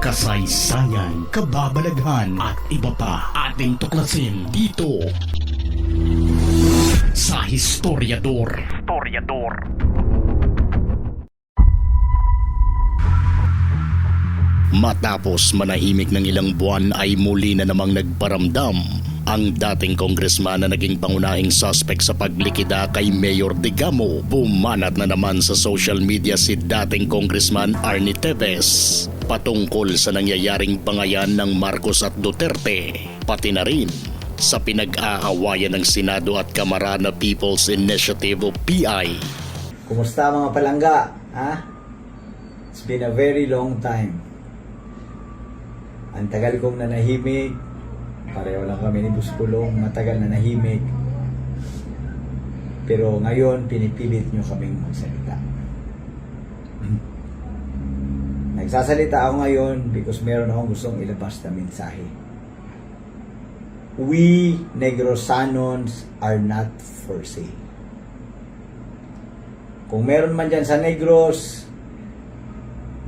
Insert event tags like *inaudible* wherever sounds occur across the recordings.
kasaysayan, kababalaghan at iba pa ating tuklasin dito sa Historiador. Historiador. Matapos manahimik ng ilang buwan ay muli na namang nagparamdam ang dating kongresman na naging pangunahing suspect sa paglikida kay Mayor Digamo. Bumanat na naman sa social media si dating kongresman Arnie Teves patungkol sa nangyayaring pangayan ng Marcos at Duterte, pati na rin sa pinag-aawayan ng Senado at Kamara na People's Initiative o PI Kumusta mga palangga? Ha? It's been a very long time. Ang tagal kong nanahimik. Pareho lang kami ni Buskulong. Matagal na nahimik. Pero ngayon, pinipilit nyo kaming magsalita. Nagsasalita ako ngayon because meron akong gustong ilabas na mensahe. We Negrosanons are not for sale. Kung meron man dyan sa Negros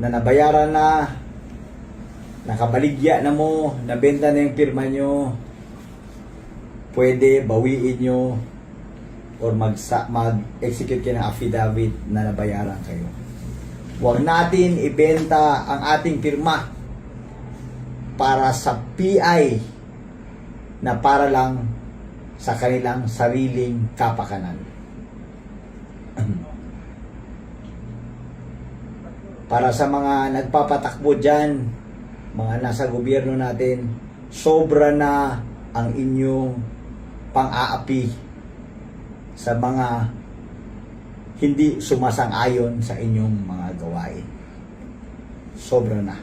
na nabayaran na, nakabaligya na mo, nabenta na yung pirma nyo, pwede bawiin nyo or mag-execute kayo ng affidavit na nabayaran kayo. Huwag natin ibenta ang ating pirma para sa PI na para lang sa kanilang sariling kapakanan. *clears throat* para sa mga nagpapatakbo dyan, mga nasa gobyerno natin, sobra na ang inyong pang-aapi sa mga hindi sumasang-ayon sa inyong mga gawain. Sobra na.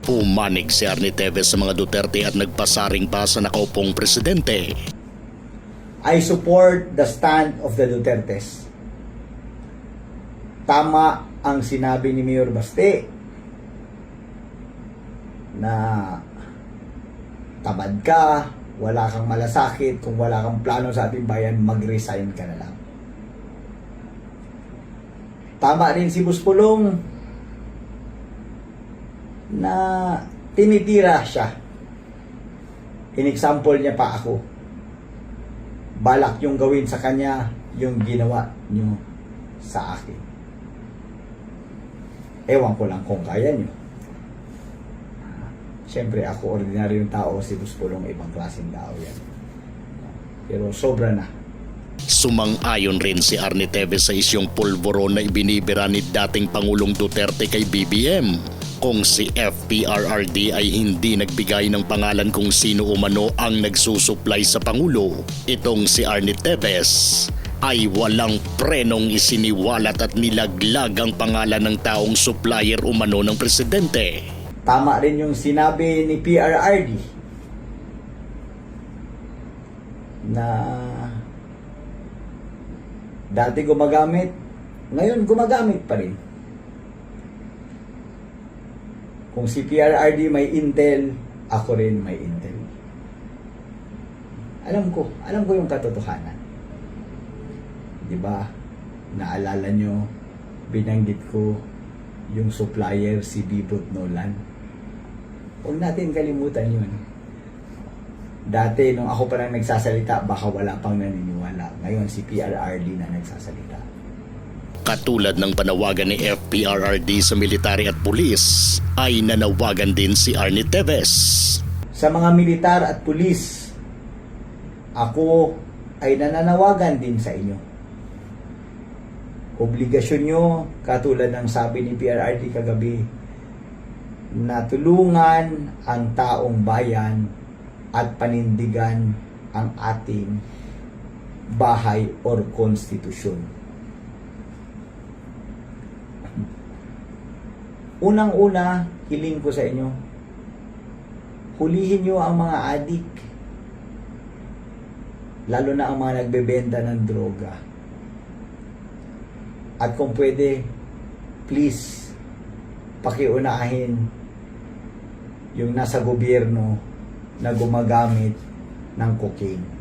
Pumanig si Arnie Teves sa mga Duterte at nagpasaring pa sa nakaupong presidente. I support the stand of the Dutertes. Tama ang sinabi ni Mayor Baste na tamad ka, wala kang malasakit, kung wala kang plano sa ating bayan, mag-resign ka na lang. Tama rin si Buspulong na tinitira siya. In-example niya pa ako balak yung gawin sa kanya yung ginawa nyo sa akin. Ewan ko lang kung kaya nyo. Siyempre ako, ordinaryong tao, si Buspulong ibang klaseng tao yan. Pero sobra na. Sumang-ayon rin si Arnie Teves sa isyong pulburon na ibinibira ni dating Pangulong Duterte kay BBM. Kung si FPRRD ay hindi nagbigay ng pangalan kung sino umano ang nagsusuplay sa Pangulo, itong si Arnie Teves ay walang prenong isiniwalat at nilaglag ang pangalan ng taong supplier umano ng presidente. Tama rin yung sinabi ni PRRD na dati gumagamit, ngayon gumagamit pa rin. Kung si PRRD may intel, ako rin may intel. Alam ko, alam ko yung katotohanan. 'Di ba? Naalala nyo, binanggit ko yung supplier si Bibot Nolan. Huwag natin kalimutan yun. Dati, nung ako pa lang nagsasalita, baka wala pang naniniwala. Ngayon, si PRRD na nagsasalita. Katulad ng panawagan ni FPRRD sa military at pulis, ay nanawagan din si Arnie Teves. Sa mga militar at pulis, ako ay nananawagan din sa inyo. Obligasyon nyo, katulad ng sabi ni PRRD kagabi, na tulungan ang taong bayan at panindigan ang ating bahay or konstitusyon. Unang-una, hiling ko sa inyo, hulihin nyo ang mga adik, lalo na ang mga nagbebenta ng droga. At kung pwede, please, pakiunahin yung nasa gobyerno na gumagamit ng cocaine.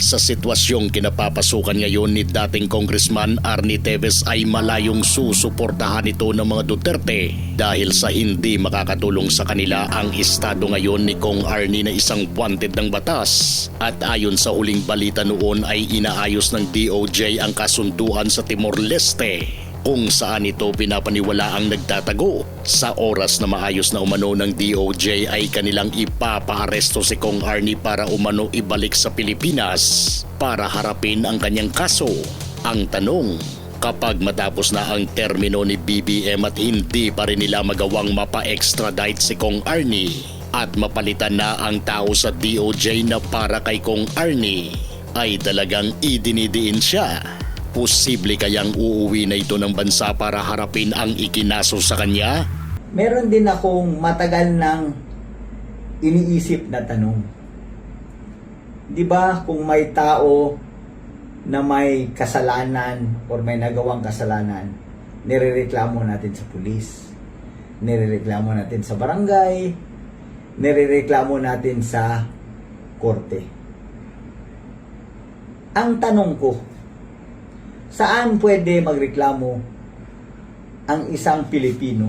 Sa sitwasyong kinapapasukan ngayon ni dating Congressman Arnie Teves ay malayong susuportahan ito ng mga Duterte dahil sa hindi makakatulong sa kanila ang estado ngayon ni Kong Arnie na isang wanted ng batas. At ayon sa huling balita noon ay inaayos ng DOJ ang kasunduan sa Timor-Leste kung saan ito pinapaniwala ang nagtatago. Sa oras na maayos na umano ng DOJ ay kanilang ipapaaresto si Kong Arnie para umano ibalik sa Pilipinas para harapin ang kanyang kaso. Ang tanong, kapag matapos na ang termino ni BBM at hindi pa rin nila magawang mapa-extradite si Kong Arnie at mapalitan na ang tao sa DOJ na para kay Kong Arnie, ay talagang idinidiin siya Posible kayang uuwi na ito ng bansa para harapin ang ikinaso sa kanya? Meron din akong matagal nang iniisip na tanong. 'Di ba kung may tao na may kasalanan or may nagawang kasalanan, nirereklamo natin sa pulis, nirereklamo natin sa barangay, nirereklamo natin sa korte. Ang tanong ko, saan pwede magreklamo ang isang Pilipino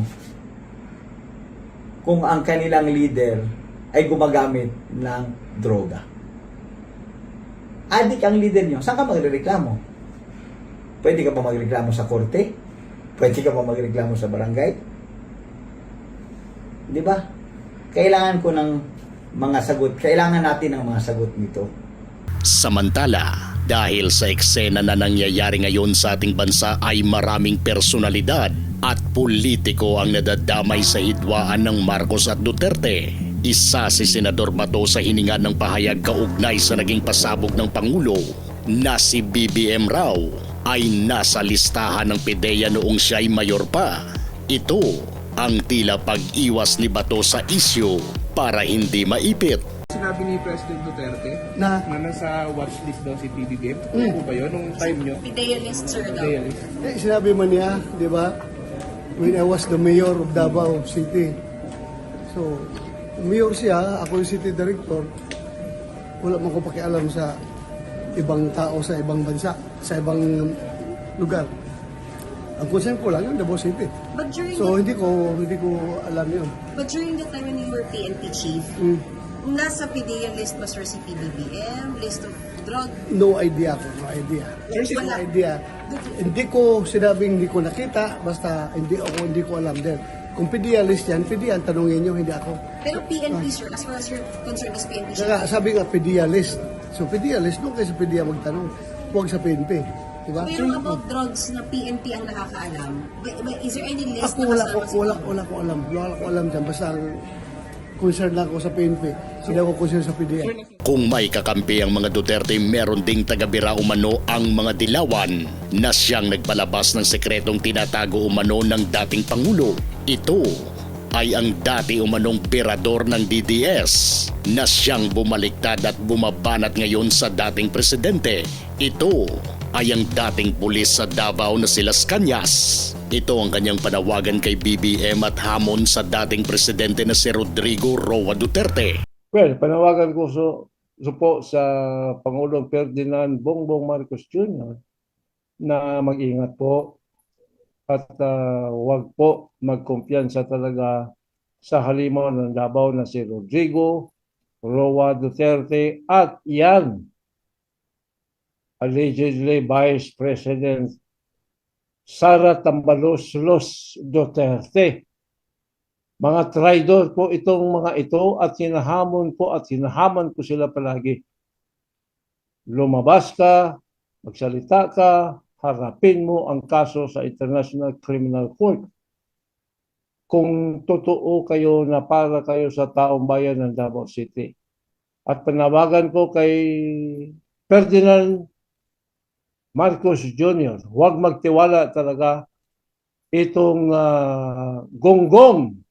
kung ang kanilang leader ay gumagamit ng droga? Adik ang leader nyo, saan ka magreklamo? Pwede ka ba magreklamo sa korte? Pwede ka ba magreklamo sa barangay? Di ba? Kailangan ko ng mga sagot. Kailangan natin ng mga sagot nito. Samantala, dahil sa eksena na nangyayari ngayon sa ating bansa ay maraming personalidad at politiko ang nadadamay sa hidwaan ng Marcos at Duterte. Isa si Senador Bato sa hininga ng pahayag kaugnay sa naging pasabog ng Pangulo na si BBM raw ay nasa listahan ng PIDEA noong siya'y mayor pa. Ito ang tila pag-iwas ni Bato sa isyu para hindi maipit. Sinabi ni President Duterte na na nasa watchlist daw si PBBM. Ano po ba yun? Nung time nyo? Idealist, sir, daw. Idealist. eh, sinabi man niya, di ba, when I was the mayor of Davao City. So, mayor siya, ako yung city director, wala man ko pakialam sa ibang tao sa ibang bansa, sa ibang lugar. Ang concern ko lang yung Davao City. But during, So, the, hindi ko, hindi ko alam yun. but during the time when you were PNP chief, Mm, nasa PDEA list ba, sir, si PBBM, list of drug? No idea ko, no idea. Sir, No idea. Hindi ko sinabing hindi ko nakita, basta hindi ako hindi ko alam din. Kung PDA list yan, PDA ang tanongin nyo, hindi ako. Pero PNP, sir, as far as you're concerned as PNP chief, Saka sabi nga PDA list. So PDA list, doon kayo sa PDA magtanong. Huwag sa PNP. Diba? pero about drugs na PNP ang nakakaalam, is there any list Ako wala ko, wala, wala ko alam. Wala ko alam dyan. Basta ang concern lang ako sa PNP. Hindi ako concern sa PDA. Kung may kakampi ang mga Duterte, meron ding tagabira umano ang mga dilawan na siyang nagpalabas ng sekretong tinatago umano ng dating Pangulo. Ito ay ang dati umanong pirador ng DDS na siyang bumaliktad at bumabanat ngayon sa dating presidente. Ito ay ang dating pulis sa Davao na sila Kanyas. Ito ang kanyang panawagan kay BBM at hamon sa dating presidente na si Rodrigo Roa Duterte. Well, panawagan ko so, so po sa Pangulong Ferdinand Bongbong Marcos Jr. na mag-ingat po at ah, wag po magkumpiyansa talaga sa halimaw ng Davao na si Rodrigo Roa Duterte at yan allegedly Vice President Sara Tambalos Los Duterte. Mga traidor po itong mga ito at hinahamon po at hinahaman ko sila palagi. Lumabas ka, magsalita ka, harapin mo ang kaso sa International Criminal Court. Kung totoo kayo na para kayo sa taong bayan ng Davao City. At panawagan ko kay Ferdinand Marcos Jr., huwag magtiwala talaga itong ah, gonggong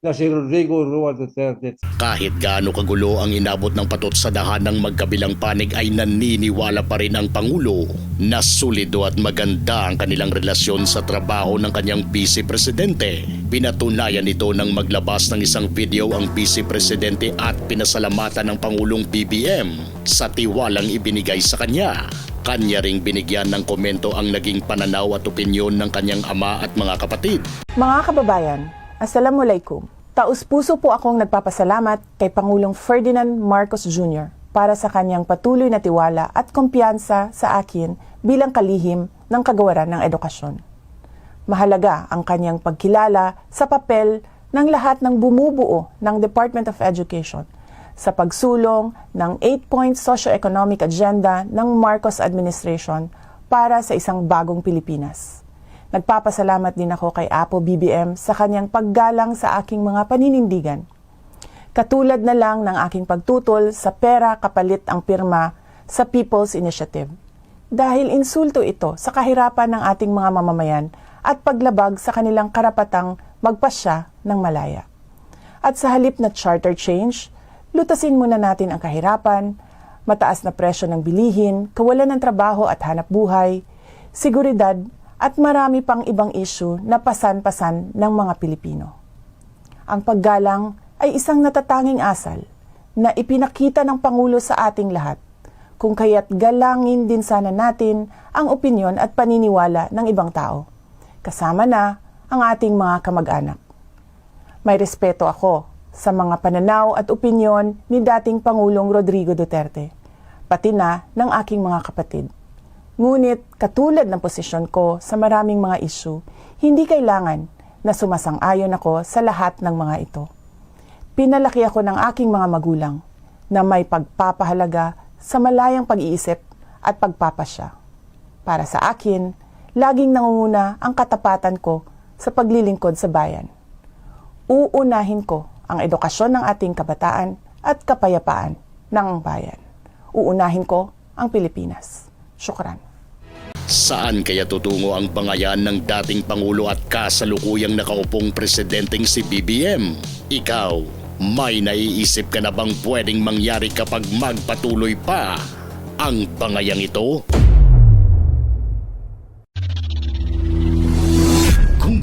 na si Rodrigo Rua Duterte. Kahit gaano kagulo ang inabot ng patot sa dahan ng magkabilang panig ay naniniwala pa rin ang Pangulo na solido at maganda ang kanilang relasyon sa trabaho ng kanyang Vice Presidente. Pinatunayan ito nang maglabas ng isang video ang Vice Presidente at pinasalamatan ng Pangulong BBM sa tiwalang ibinigay sa kanya. Kanya ring binigyan ng komento ang naging pananaw at opinyon ng kanyang ama at mga kapatid. Mga kababayan, Assalamualaikum. Taus-puso po akong nagpapasalamat kay Pangulong Ferdinand Marcos Jr. para sa kanyang patuloy na tiwala at kumpiyansa sa akin bilang kalihim ng kagawaran ng edukasyon. Mahalaga ang kanyang pagkilala sa papel ng lahat ng bumubuo ng Department of Education sa pagsulong ng 8-point socio-economic agenda ng Marcos administration para sa isang bagong Pilipinas. Nagpapasalamat din ako kay Apo BBM sa kanyang paggalang sa aking mga paninindigan. Katulad na lang ng aking pagtutol sa pera kapalit ang pirma sa People's Initiative. Dahil insulto ito sa kahirapan ng ating mga mamamayan at paglabag sa kanilang karapatang magpasya ng malaya. At sa halip na charter change, lutasin muna natin ang kahirapan, mataas na presyo ng bilihin, kawalan ng trabaho at hanap buhay, seguridad at marami pang ibang issue na pasan-pasan ng mga Pilipino. Ang paggalang ay isang natatanging asal na ipinakita ng Pangulo sa ating lahat kung kaya't galangin din sana natin ang opinyon at paniniwala ng ibang tao, kasama na ang ating mga kamag-anak. May respeto ako sa mga pananaw at opinyon ni dating Pangulong Rodrigo Duterte, pati na ng aking mga kapatid. Ngunit katulad ng posisyon ko sa maraming mga issue, hindi kailangan na sumasang-ayon ako sa lahat ng mga ito. Pinalaki ako ng aking mga magulang na may pagpapahalaga sa malayang pag-iisip at pagpapasya. Para sa akin, laging nangunguna ang katapatan ko sa paglilingkod sa bayan. Uunahin ko ang edukasyon ng ating kabataan at kapayapaan ng bayan. Uunahin ko ang Pilipinas. Syukran. Saan kaya tutungo ang bangayan ng dating Pangulo at kasalukuyang nakaupong presidenteng si BBM? Ikaw, may naiisip ka na bang pwedeng mangyari kapag magpatuloy pa ang bangayang ito?